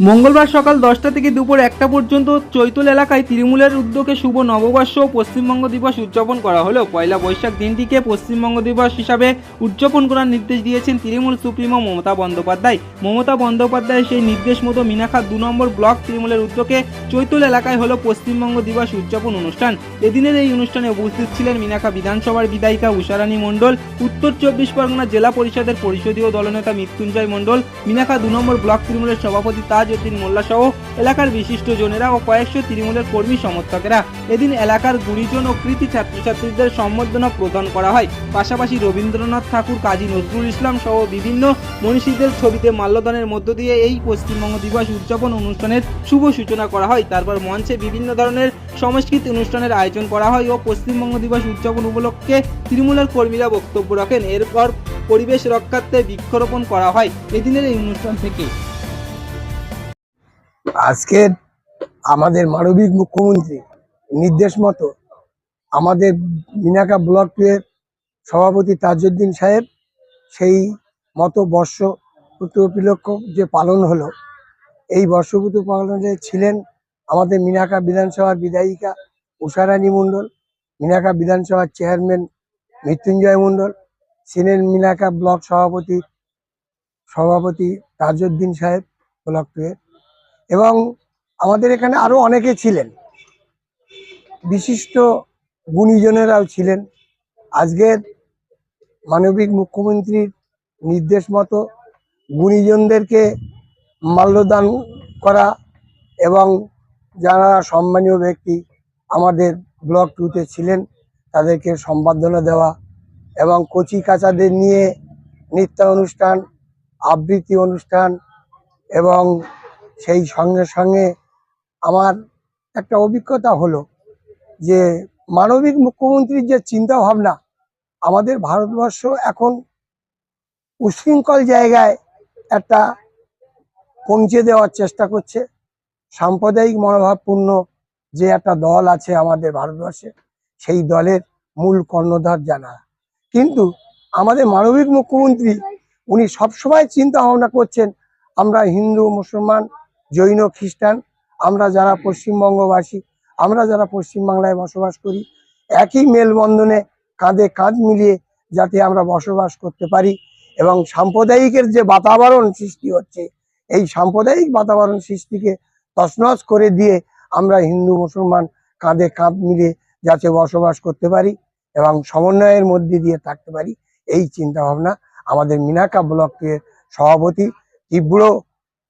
মঙ্গলবার সকাল দশটা থেকে দুপুর একটা পর্যন্ত চৈতল এলাকায় তৃণমূলের উদ্যোগে শুভ নববর্ষ ও পশ্চিমবঙ্গ দিবস উদযাপন করা হলো পয়লা বৈশাখ দিনটিকে পশ্চিমবঙ্গ দিবস হিসাবে উদযাপন করার নির্দেশ দিয়েছেন তৃণমূল সুপ্রিমো মমতা বন্দ্যোপাধ্যায়। মমতা বন্দ্যোপাধ্যায় সেই নির্দেশ মতো মিনাখা দু নম্বর ব্লক তৃণমূলের উদ্যোগে চৈতল এলাকায় হলো পশ্চিমবঙ্গ দিবস উদযাপন অনুষ্ঠান। এদিনের এই অনুষ্ঠানে উপস্থিত ছিলেন মিনাখা বিধানসভার বিধায়িকা উষারানী মণ্ডল, উত্তর চব্বিশ পরগনা জেলা পরিষদের পরিষদীয় দলনেতা মৃত্যুঞ্জয় মণ্ডল মিনাখা দু নম্বর ব্লক তৃণমূলের সভাপতি তাজউদ্দিন মোল্লা সহ এলাকার বিশিষ্ট জনেরা ও কয়েকশো তৃণমূলের কর্মী সমর্থকেরা এদিন এলাকার গুণীজন ও কৃতি ছাত্রছাত্রীদের সম্বর্ধনা প্রদান করা হয়। পাশাপাশি রবীন্দ্রনাথ ঠাকুর, কাজী নজরুল ইসলাম সহ বিভিন্ন মনীষীদের ছবিতে মাল্যদানের মধ্য দিয়ে এই পশ্চিমবঙ্গ দিবস উদযাপন অনুষ্ঠানের শুভ সূচনা করা হয়। তারপর মঞ্চে বিভিন্ন ধরনের সংস্কৃতি অনুষ্ঠানের আয়োজন করা হয় ও পশ্চিমবঙ্গ দিবস উদযাপন উপলক্ষে তৃণমূলের কর্মীরা বক্তব্য রাখেন। এরপর পরিবেশ রক্ষার্থে বৃক্ষরোপণ করা হয়। এদিনের এই অনুষ্ঠান থেকে আজকের আমাদের মানবিক মুখ্যমন্ত্রী নির্দেশ মতো আমাদের মিনাকা ব্লক টুয়ের সভাপতি তাজউদ্দিন সাহেব সেই মতো বর্ষ উপলক্ষ যে পালন হলো, এই বর্ষপূর্তি পালনে ছিলেন আমাদের মিনাকা বিধানসভার বিধায়িকা উষারানী মণ্ডল মিনাকা বিধানসভার চেয়ারম্যান মৃত্যুঞ্জয় মণ্ডল ছিলেন মিনাকা ব্লক সভাপতি সভাপতি তাজউদ্দিন সাহেব ব্লক টুয়ের এবং আমাদের এখানে আরও অনেকে ছিলেন। বিশিষ্ট গুণীজনেরাও ছিলেন। আজকের মানবিক মুখ্যমন্ত্রীর নির্দেশ মতো গুণীজনদেরকে মাল্যদান করা এবং যারা সম্মানীয় ব্যক্তি আমাদের ব্লক টুতে ছিলেন, তাদেরকে সম্বর্ধনা দেওয়া এবং কচি কাচাদের নিয়ে নৃত্য অনুষ্ঠান আবৃত্তি অনুষ্ঠান এবং সেই সঙ্গে সঙ্গে আমার একটা অভিজ্ঞতা হলো যে মানবিক মুখ্যমন্ত্রীর যে চিন্তা ভাবনা আমাদের ভারতবর্ষ এখন উশৃঙ্খল জায়গায় একটা পৌঁছে দেওয়ার চেষ্টা করছে। সাম্প্রদায়িক মনোভাবপূর্ণ যে একটা দল আছে আমাদের ভারতবর্ষে, সেই দলের মূল কর্ণধার জানা কিন্তু আমাদের মানবিক মুখ্যমন্ত্রী, উনি সবসময় চিন্তা ভাবনা করছেন, আমরা হিন্দু, মুসলমান জৈন খ্রিস্টান, আমরা যারা পশ্চিমবঙ্গবাসী, আমরা যারা পশ্চিমবাংলায় বসবাস করি, একই মেলবন্ধনে কাঁধে কাঁধ মিলিয়ে যাতে আমরা বসবাস করতে পারি এবং সাম্প্রদায়িকের যে বাতাবরণ সৃষ্টি হচ্ছে, এই সাম্প্রদায়িক বাতাবরণ সৃষ্টিকে তছনছ করে দিয়ে আমরা হিন্দু, মুসলমান কাঁধে কাঁধ মিলিয়ে যাতে বসবাস করতে পারি এবং সমন্বয়ের মধ্যে দিয়ে থাকতে পারি, এই চিন্তা ভাবনা আমাদের মিনাকা ব্লকের সভাপতি তীব্র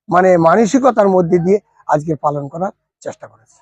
মানে মানসিকতার মধ্যে দিয়ে আজকে পালন করার চেষ্টা করেছে।